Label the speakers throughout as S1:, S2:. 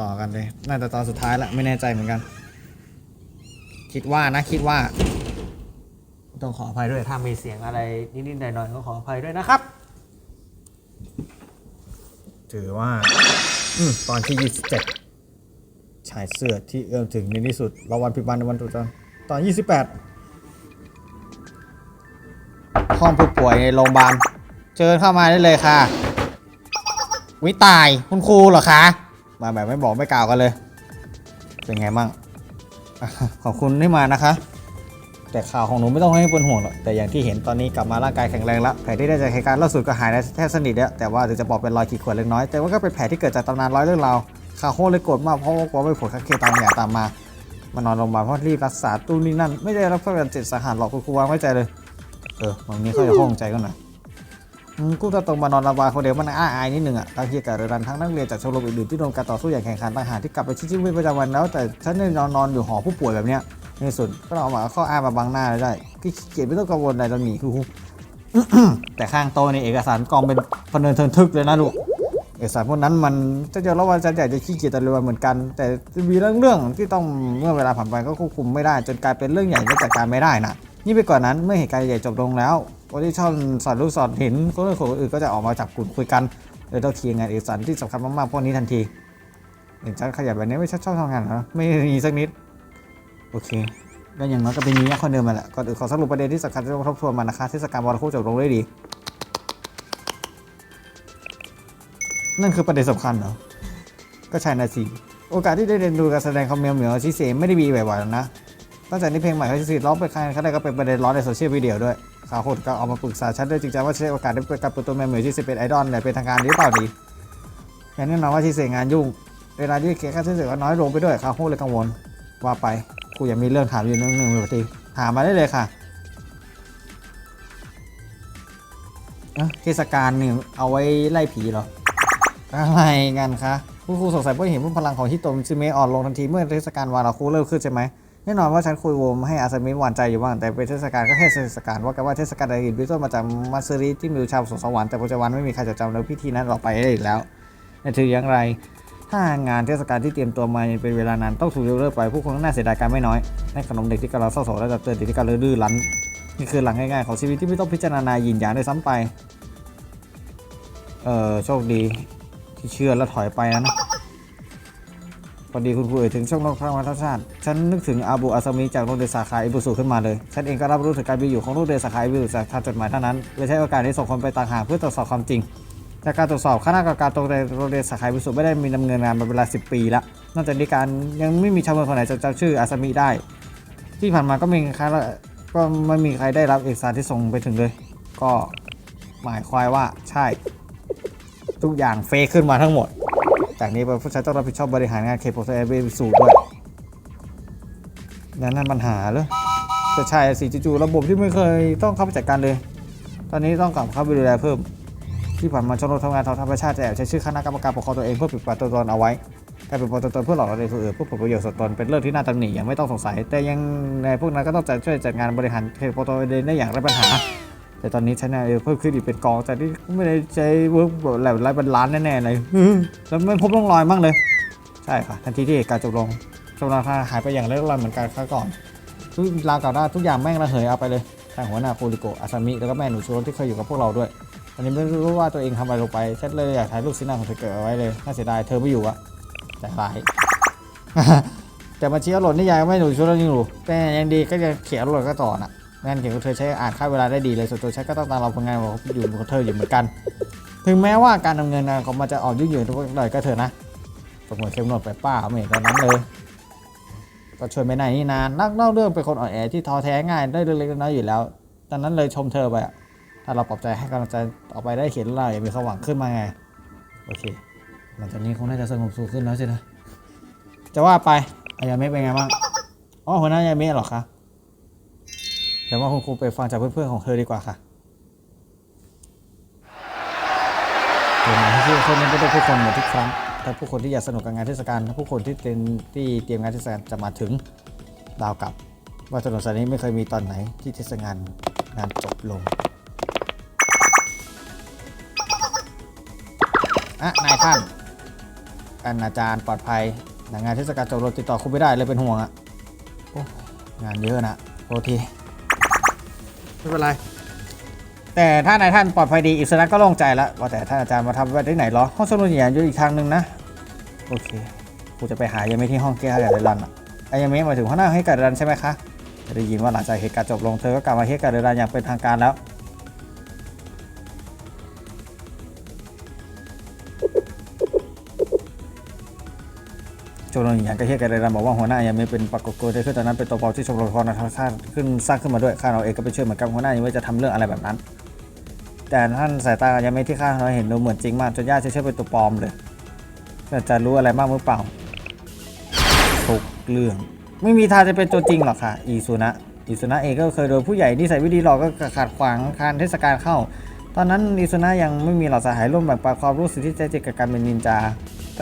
S1: ต่อกันเลย น่าจะตอนสุดท้ายละไม่แน่ใจเหมือนกัน คิดว่านะคิดว่า ต้องขออภัยด้วยถ้ามีเสียงอะไรนิดๆหน่อยๆก็ขออภัยด้วยนะครับ ถือว่าอืมตอนที่ 27 ชายเสื้อที่เอื้อมถึงในที่สุดรางวัลพิบันในวันตรุษจีนตอน 28 ห้องผู้ป่วยในโรงพยาบาลเชิญเข้ามาได้เลยค่ะ วิตายคุณครูเหรอคะ มาแบบไม่บอกไม่กล่าวกันเลย เป็นไงบ้างขอบคุณที่มานะคะ แต่ข่าวของหนูไม่ต้องให้เป็นห่วงหรอกแต่อย่างที่เห็นตอนนี้กลับมาร่างกายแข็งแรงแล้วแผลที่ได้จากเหตุการณ์ล่าสุดก็หายแทบสนิทแล้วแต่ว่าถึงจะบอกเป็นรอยขีดข่วนเล็กน้อยแต่ว่าก็เป็นแผลที่เกิดจากตำนานร้อยเรื่องราวข่าวโคตรเลยโกรธมากเพราะว่ากลัวไม่ผลคักเคตามอย่างตามมามานอนโรงพยาบาลเพราะรีบรักษาตู้นี่นั่น ไม่ได้รับเพื่อนเจ็บสาหัสหรอกคุณครูวางไว้ใจเลย เออวันนี้เขาจะห้องใจกันหน่อย อืมกูจะตรงมานอนระบายคนเดียวมันอ้าอายนิดหนึ่งอะตางทียกับเรือรันทั้งนักเรียนจากชมรมอื่นๆที่โดนการต่อสู้อย่างแข่งขันต่างหากที่กลับไปชิชิวิตประจำวันแล้ว แต่ฉันเนี่ยนอนนอนอยู่หอผู้ป่วยแบบเนี้ยในสุดก็เอามาข้ออ้างมาบังหน้าได้พี่ขี้เกียจไม่ต้องกังวลอะไรตอนนี้คือแต่ข้างโต๊ะในเอกสารกองเป็นพเนินเทินทึกเลยนะลูกเอกสารพวกนั้นมันจะเจอแล้วว่าฉันอยากจะขี้เกียจตะเรือนเหมือนกัน แต่มีเรื่องเรื่องที่ต้องเมื่อเวลาผ่านไปก็ควบคุมไม่ได้ จนกลายเป็นเรื่องใหญ่ที่จัดการไม่ได้นะ นี่ไปกว่านนั้นเมื่อเหตุการณ์ใหญ่จบลงแล้วคนที่ชอบสอนลูกสอนเห็นคนอื่นคนอื่นก็จะออกมาจับกลุ่มคุยกันเลยต้องเคลียร์งานเอกสารที่สำคัญมากๆพวกนี้ทันทีเห็นฉันขยันแบบนี้ไม่ชอบชอบทำงานเหรอไม่มีสักนิด โอเคก็อย่างน้อยก็เป็นนี้คนเดิมมาแหละก่อนอื่นขอสรุปประเด็นที่สำคัญที่ต้องทบทวนมานะคะเทศกาลวันคู่จบลงด้วยดี นั่นคือประเด็นสำคัญเหรอก็ใช่นะสิโอกาสที่ได้เรียนดูการแสดงของเมียวเหมียวชิเซไม่ได้มีบ่อยๆหรอกนะ ตั้งแต่นี้เพลงใหม่ของชิร้องไปใครเขาได้ก็เป็นประเด็นร้อนในโซเชียลมีเดียด้วยข่าวโคตรก็เอามาปรึกษาฉันด้วยจริงจังว่าใช้โอกาสได้เปิดการเปิดตัวเมียวเหมียวชิเซเป็นไอดอลเนี่ยเป็นทางการหรือเปล่าดีอย่างแน่นอนว่าชิเซงานยุ่งเวลาที่เขียนค่าใช้จ่ายก็น้อยลงไปด้วยข่าวโคตรเลยกังวลว่าไปกูยังมีเรื่องถามอยู่นึงหนึ่งเลยทีถามมาได้เลยค่ะเอ้าเทศกาลหนี่งเอาไว้ไล่ผีเหรอ อะไรกันคะผู้ครูสงสัยเพราะเห็นพลังของฮิโตมิซึเมะอ่อนลงทันทีเมื่อเทศกาลวาราคุเริ่มขึ้นใช่ไหม แน่นอนว่าฉันคุยโวมให้อาซามิหวานใจอยู่บ้างแต่เป็นเทศกาลก็แค่เทศกาลว่ากันว่าเทศกาลใดอื่นพิโซมาจากมาซึริที่มีชาวสงสวรรค์แต่ปัจจุบันไม่มีใครจดจำในพิธีนั้นออกไปได้อีกแล้วนั่ถืออย่างไร ถ้างานเทศกาลที่เตรียมตัวมาเป็นเวลานานต้องถูกยกเลิกไปผู้คนน่าเสียดายการไม่น้อยให้ขนมเด็กที่กำลังเศร้าโศกและเตือนเด็กที่กำลังดื้อรั้นนี่คือหลังง่ายๆของชีวิตที่ไม่ต้องพิจารณายินหยางได้วยซ้ำไปเออโชคดีที่เชื่อแล้วถอยไปนะ พอดีคุณครูเอ่ยถึงช่องโลกทางวัฒนศาสตร์ฉันนึกถึงอาบุอาซามิจากโรงเรียนสาขาอิบุสุขึ้นมาเลย ฉันเองก็รับรู้ถึงการมีอยู่ของโรงเรียนสาขาอิบุสุจากทางจดหมายเท่านั้นเลยใช้โอกาสนี้ส่งคนไปต่างหากเพื่อตรวจสอบความจริง จากการตรวจสอบคณะกรรมการตรงโรงเรียนสาขาอิบุสุไม่ได้มีดำเนินงานมาเป็นเวลา 10 ปีล้วนอกจากนี้การยังไม่มีชาวเมืองคนไหนจำชื่ออาซามิได้ ที่ผ่านมาก็มีใครก็ไม่มีใครได้รับเอกสารที่ส่งไปถึงเลย ก็หมายความว่าใช่ ทุกอย่างเฟซขึ้นมาทั้งหมด จากนี้ผู้ใช้ต้องรับผิดชอบบริหารงานเคโปรเซสเบสูด้วยนั่นนั่นปัญหาเลยจะใช่สิจู่ๆระบบที่ไม่เคยต้องเข้าไปจัดการเลย ตอนนี้ต้องกลับเข้าไปดูแลเพิ่ม ที่ผ่านมาชมรมทำงานทางธรรมชาติแอบใช้ชื่อคณะกรรมการปกครองตัวเองเพื่อปิดปากตัวตนเอาไว้กลายเป็นปตัวตนเพื่อหลอกเราในผู้อื่นเพื่อผลประโยชน์ส่วนตนเป็นเรื่องที่น่าตำหนิอย่างไม่ต้องสงสัย แต่ยังในพวกนั้นก็ต้องจัดช่วยจัดงานบริหารเคโปรโตเดนได้อย่างไร้ปัญหา แต่ตอนนี้ฉันเนี่ยเพิ่มขึ้นอีกเป็นกอง แต่ที่ไม่ได้ใช้เวิร์กแบบหลายหลายเป็นล้านแน่ๆเลยแล้วไม่พบร่องรอยบ้างเลย ใช่ค่ะ ทันทีที่เหตุการณ์จบลงชมรมทหาหายไปอย่างไร้ร่องรอยเหมือนกันครั้งก่อนทุกราวเก่าได้ทุกอย่างแม่งระเหยเอาไปเลยทางหัวหน้าโปริโกอาซามิแล้วก็แม่หนูชูรสที่เคยอยู่กับพวกเราด้วยตอนนี้ไม่รู้ว่าตัวเองทำอะไรลงไปฉันเลยอยากถ่ายรูปซีน่าของเธอเกิดเอาไว้เลยน่าเสียดายเธอไม่อยู่อะแต่ร้ายแต่มาเชียร์หล่นนี่ยังไม่หนูชูรสยังอยู่แต่ยังดีก็จะเขียนหล่นก็ต่อน่ะ งานเกี่ยวกับเธอใช้อ่านค่าเวลาได้ดีเลยส่วนตัวฉันก็ต้องตามเราผลงานของอยู่ของเธออยู่เหมือนกัน ถึงแม้ว่าการดำเนินงานของมันจะออกยุ่งเหยิงทุกหน่อยก็เถอะนะสมมติเข้มงวดไปป้าไม่เห็นตอนนั้นเลยก็ช่วยไม่ได้นี่นานนักเล่าเรื่องเป็นคนอ่อนแอที่ท้อแท้ง่ายได้เรื่องเล็กน้อยอยู่แล้วตอนนั้นเลยชมเธอไปถ้าเราปลอบใจให้กำลังใจต่อไปได้เขียนเราอย่างมีความหวังขึ้นมาไงโอเคหลังจากนี้คงน่าจะสงบสุขขึ้นแล้วสินะจะว่าไปอายาเมะเป็นไงบ้างอ๋อหัวหน้าอายาเมะเหรอคะ แต่ว่าคุณครูไปฟังจากเพื่อนๆของเธอดีกว่าค่ะเห็นไหมที่คนนี้ไม่ได้ผู้คนเหมือนทุกครั้งแต่ผู้คนที่อยากสนุกกับงานเทศกาลถ้าผู้คนที่เตรียมที่เตรียมงานเทศกาลจะมาถึงดาวกลับ ว่าถนนสายนี้ไม่เคยมีตอนไหนที่เทศกาลงานจบลงอะนายท่านกันอาจารย์ปลอดภัยงานเทศกาลจบลงติดต่อคุณไม่ได้เลยเป็นห่วงอะงานเยอะนะโทษที ไม่เป็นไร แต่ถ้านายท่านปลอดภัยดีอิสระก็โล่งใจแล้วว่าแต่ท่านอาจารย์มาทำไว้ที่ไหนหรอห้องสมุดหยานอยู่อีกทางหนึ่งนะ โอเคกูจะไปหายามิที่ห้องแก้ไขเดรันอะไอยามิมาถึงห้องหน้าให้กับเดรันใช่ไหมคะได้ยินว่าหลังจากเหตุการณ์จบลงเธอก็กลับมาให้การเดรันอย่างเป็นทางการแล้ว ชมรมหญิงก็เฮียกันเลยนบอกว่าหัวหน้ายังไม่เป็นปรากฏตัวที่ขึ้นตอนนั้นเป็นตัวปลอมที่ชมรมละครธรรมชาติขึ้นสร้างขึ้นมาด้วยข้าเราเองก็ไปช่วยเหมือนกันหัวหน้ายังไม่จะทำเรื่องอะไรแบบนั้น แต่ท่านสายตายังไม่ที่ข้าเราเห็นดูเหมือนจริงมากจนย่าเชื่อเป็นตัวปลอมเลยแต่จะรู้อะไรบ้างหรือเปล่าทุกเรื่อง ไม่มีทางจะเป็นตัวจริงหรอกค่ะ อีซุนะอีซุนะเองก็เคยโดนผู้ใหญ่นิสัยไม่ดีหลอกก็ขัดขวางการเทศกาลเข้า ตอนนั้นอีซุนะยังไม่มีเหล่าสหายร่วมแบ่งปันความรู้สึกที่แท้จริงกับการเป็นนินจา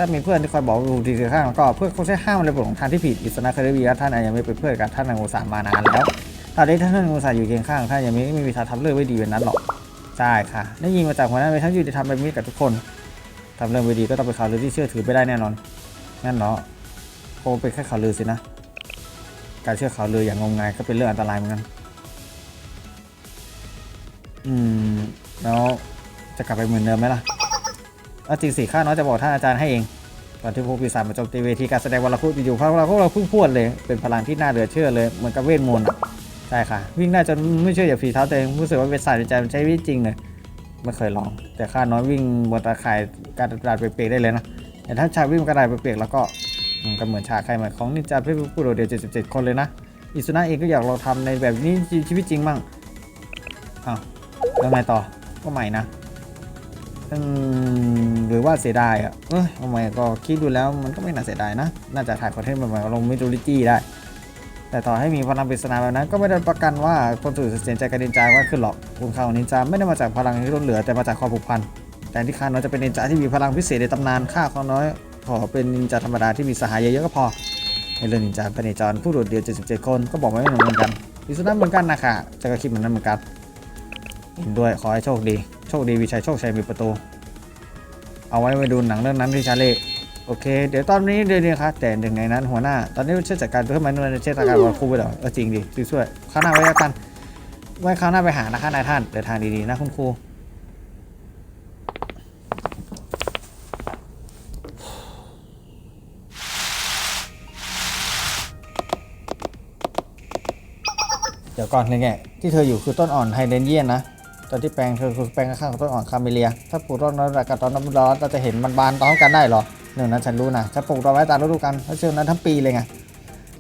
S1: ถ้ามีเพื่อนที่คอยบอกดูดีๆข้างก็เพื่อนเขาใช้ห้ามในบทของทางที่ผิดอิสนะเคยได้วีว่าท่านอาจยังไม่เป็นเพื่อนกับท่านนางโอสามานานแล้วตอนนี้ท่านนางโอสาอยู่เคียงข้างท่านยังไม่ไม่มีทางทำเรื่องไม่ดีแบบนั้นหรอกใช่ค่ะได้ยินมาจากหัวหน้าไปทั้งยุติธรรมเป็นมิตรกับทุกคนทำเรื่องไม่ดีก็ต้องเป็นข่าวลือที่เชื่อถือไม่ได้แน่นอนงั้นเนาะคงเป็นแค่ข่าวลือสินะ การเชื่อข่าวลืออย่างงมงายก็เป็นเรื่องอันตรายเหมือนกันอืมแล้วจะกลับไปเหมือนเดิมไหมล่ะ เอาจริงสิข้าน้อยจะบอกท่านอาจารย์ให้เองตอนที่พวกปีศาจมาโจมตีเวทีการแสดงวันละคุอยู่พวกเราพวกเราเพิ่งพวดเลย เป็นพลังที่น่าเหลือเชื่อเลย เหมือนกับเวทมนต์ใช่ค่ะ วิ่งได้จนไม่เชื่ออย่าฝีเท้าตัวเองรู้สึกว่าเป็นศาสตร์ในใจมันใช้วิธีจริงเลยไม่เคยลอง แต่ข้าน้อยวิ่งบนตาข่ายการกระดาษเปียกๆได้เลยนะแต่ถ้าชายวิ่งกระดาษเปียกๆแล้วก็ก็เหมือนชาใครเหมือนของนินจาเพื่อผู้โดดเดี่ยว77 คนเลยนะอิสุนะเองก็อยากลองทำในแบบนี้ชีวิตจริงมั่งอ้าวแล้วไงต่อก็ใหม่นะ หรือว่าเสียดายอะเอ้ยทำไมก็คิดดูแล้วมันก็ไม่น่าเสียดายนะ น่าจะถ่ายคอนเทนต์ใหม่ๆลงมิดูลิตี้ได้ แต่ต่อให้มีพลังปริศนาแบบนั้น ก็ไม่ได้ประกันว่าคนอื่นจะเสียใจกับนินจาว่าขึ้นหรอกคุณค่าของนินจาไม่ได้มาจากพลังที่ล้นเหลือแต่มาจากความผูกพันแต่ที่ข้าน้อยจะเป็นนินจาที่มีพลังพิเศษในตำนานข้าเขาน้อย ขอเป็นนินจาธรรมดาที่มีสหายเยอะๆก็พอในเรื่องนินจาเป็นนิจรผู้โดดเดี่ยว 77 คนก็บอกไม่เหมือนกันอิสนัเหมือนกันนะคะจะก็คิดเหมือนนั้นเหมือนกันเห็นด้วยขอให้โชคดี โชคดีวิชัยโชคชัยมีประตู เอาไว้ไปดูหนังเรื่องนั้นที่ชาเล่โอเค เดี๋ยวตอนนี้เดี๋ยวนี้ครับแต่หนึ่งในนั้นหัวหน้า ตอนนี้ช่วยจัดการตัวขึ้มาหน่วยเช่นจัดการวันครูไปหรอเออจริงดิช่วยๆข้าวหน้าไว้แล้วกันไว้ข้าวหน้าไปหานะคะนายท่านเดินทางดีๆนะคุณครูเดี๋ยวก่อนเลยไงที่เธออยู่คือต้นอ่อนไฮเดรนเยียนนะ ตอนที่แปลงเธอคือแปลงข้างของต้นอ่อนคาเมเลีย ถ้าปลูกต้นน้อยกับตอนน้ำร้อนเราจะเห็นมันบานพร้อมกันได้เหรอหนึ่งนั้นฉันรู้นะจะปลูกต้นไม้ตามฤดูกาลถ้าเชื่อนั้นทั้งปีเลยไง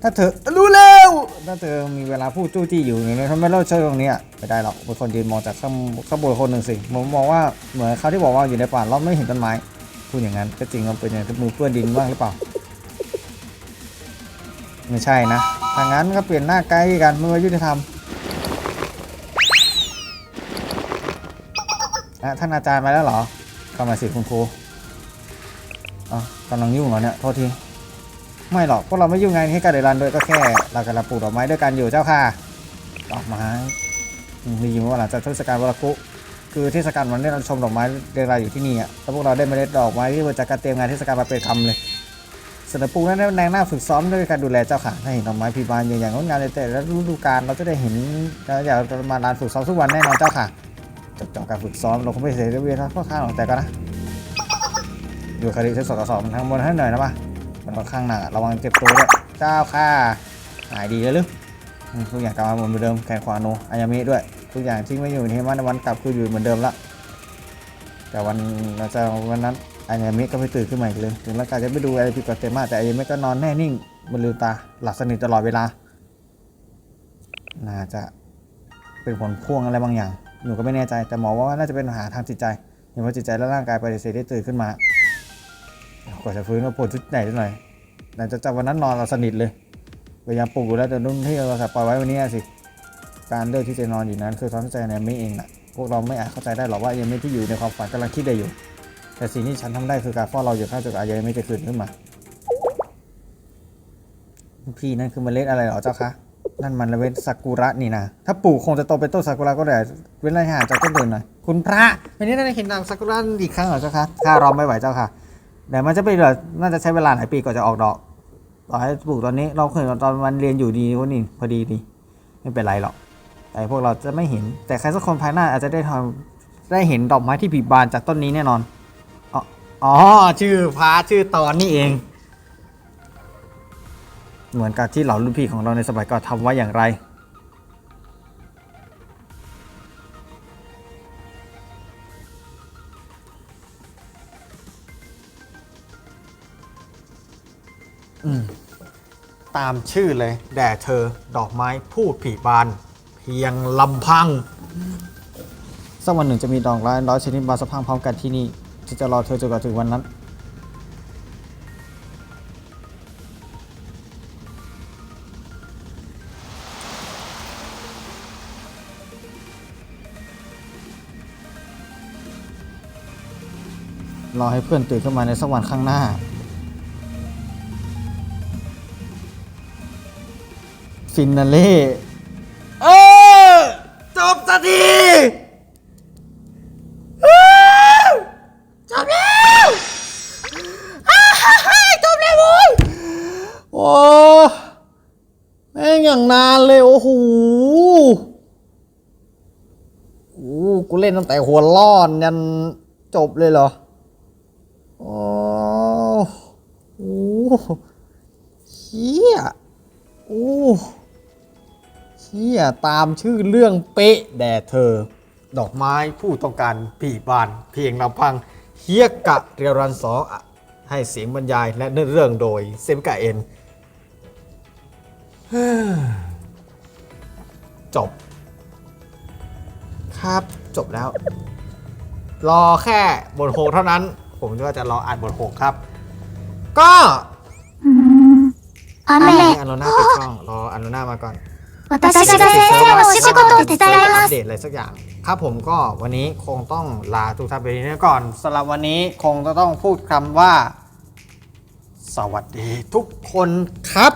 S1: ถ้าเธอรู้แล้วถ้าเธอมีเวลาพูดจู้จี้อยู่เนี่ยทำไมเราเชื่อตรงนี้ไม่ได้หรอกเป็นคนยืนมองจากข้างข้างบนคนหนึ่งสิผมมองว่าเหมือนเขาที่บอกว่าอยู่ในป่าเราไม่เห็นต้นไม้พูดอย่างนั้นก็จริงมันเป็นอย่างมือเปื้อนดินบ้างหรือเปล่า ไม่ใช่นะทางนั้นก็เปลี่ยนหน้าใกล้กันเมื่อยุติธรรม อะท่านอาจารย์มาแล้วเหรอเข้ามาสิคุณครูอ๋อกำลังยุ่งเหรอเนี่ยโทษทีไม่หรอกพวกเราไม่ยุ่งงานให้การเดรันด้วยก็แค่เรากำลังปลูกดอกไม้ด้วยกันอยู่เจ้าค่ะดอกไม้มได้ยินว่าหลังจากเทศกาลวราคุคือเทศกาลวันนี้เราชมดอกไม้เรียงรายอยู่ที่นี่อะแล้วพวกเราได้เมล็ดดอกไม้ที่มาจากการเตรียมงานเทศกาลมาเป็นคำเลยสนอปูนั้นแนงหน้าฝึกซ้อมด้วยการดูแลเจ้าค่ะถ้เห็นดอกไม้พิบานอย่างงดงามในแต่ละฤดูกาลเราจะได้เห็นเราอยากจะมาลานฝึกซ้อมทุกวันแน่นอนเจ้าค่ะ จบจากการฝึกซ้อมเราคงไม่เสียเวียนนะพ่อข้างหรอกแต่ก็นะอยู่คดีเช็คสอบสอบมันทางบนให้หน่อยนะป่ะมันค่อนข้างหนักระวังเจ็บตัวด้วยเจ้าค่ะหายดีแล้วหรือทุกอย่างกลับมาเหมือนเดิมแขนขวาโนอายามิด้วยทุกอย่างที่ไม่อยู่ในวันในวันกลับคืออยู่เหมือนเดิมละแต่วันเราจะวันนั้นอายามิก็ไม่ตื่นขึ้นมาอีกเลยถึงร่างกายจะไม่ดูอะไรผิดปกติมากแต่อายามิก็นอนแน่นิ่งมันลืมตาหลับสนิทตลอดเวลา น่าจะเป็นผลพ่วงอะไรบางอย่าง หนูก็ไม่แน่ใจ แต่หมอว่าน่าจะเป็นปัญหาทางจิตใจเห็นว่าจิตใจและร่างกายปฏิเสธได้ตื่นขึ้นมากว่าจะฟื้นมาปวดชุดไหนนิดหน่อยแต่จะจำวันนั้นนอนเราสนิทเลยพยายามปลุกอยู่แล้วแต่นุ่นที่เราปล่อยไว้วันนี้สิ การเลือกที่จะนอนอยู่นั้น คือความเข้าใจในไม่เองนะพวกเราไม่อาจเข้าใจได้หรอกว่ายังไม่ที่อยู่ในความฝันกำลังคิดได้อยู่ แต่สิ่งที่ฉันทำได้คือการเฝ้าเราอยู่ข้างจนอายังไม่จะคืนขึ้นมา พี่นั่นคือเมล็ดอะไรหรอเจ้าคะ นั่นมันเมล็ดซากุระนี่นะถ้าปลูกคงจะโตเป็นต้นซากุระก็ได้เว้นระยะห่างจากต้นอื่นหน่อยคุณพระวันนี้ได้เห็นนางซากุระอีกครั้งเหรอเจ้าคะข้ารอไม่ไหวเจ้าค่ะแต่มันจะเป็นแบบน่าจะใช้เวลาหลายปีกว่าจะออกดอกต่อให้ปลูกตอนนี้เราเคยตอนมันเรียนอยู่ดีว่านี่พอดีดีไม่เป็นไรหรอก แต่พวกเราจะไม่เห็น แต่ใครสักคนภายหน้าอาจจะได้ทำได้เห็นดอกไม้ที่ผีบานจากต้นนี้แน่นอนอ๋ออ๋อชื่อพาร์ทชื่อตอนนี่เอง เหมือนกับที่เหล่ารุ่นพี่ของเราในสมัยก่อนทำไว้อย่างไรอืมตามชื่อเลยแด่เธอดอกไม้พูดผีบาน เพียงลำพัง สักวันหนึ่งจะมีดอกร้ายร้อยชนิดบานสะพรังพร้อมกันที่นี่ที่จะรอเธอจนกว่าถึงวันนั้น รอให้เพื่อนตื่นขึ้นมาในสักวันข้างหน้า ฟินาเล่เออจบสักทีจบแล้วจบแล้วโว้ยโอ้แม่งอย่างนานเลย โอ้โหโอ้กูเล่นตั้งแต่หัวล้อนยันจบเลยเหรอ โอ้โห เฮียโอ้เฮียตามชื่อเรื่องเป๊ะแด่เธอ ดอกไม้ผู้ต้องการผีบาน เพียงลำพังเฮียกะเรียวรันสออะให้เสียงบรรยายและเนื้อเรื่องโดยเซมกะเอ็นจบ ครับจบแล้ว รอแค่บทโหกเท่านั้น ผมก็จะรออ่านบทโหกครับ ก็ อันนี้
S2: 雨
S1: อันโลน่าปิดช่อง รออันโลน่ามาก่อน
S2: 私が先生のお仕事を手伝いま
S1: อั
S2: す
S1: ปเดตอะไรสักอย่าง ครับผมก็วันนี้คงต้องลาทุกท่านไปนี้ก่อนสำหรับวันนี้คงจะต้องพูดคำว่า สวัสดีทุกคนครับ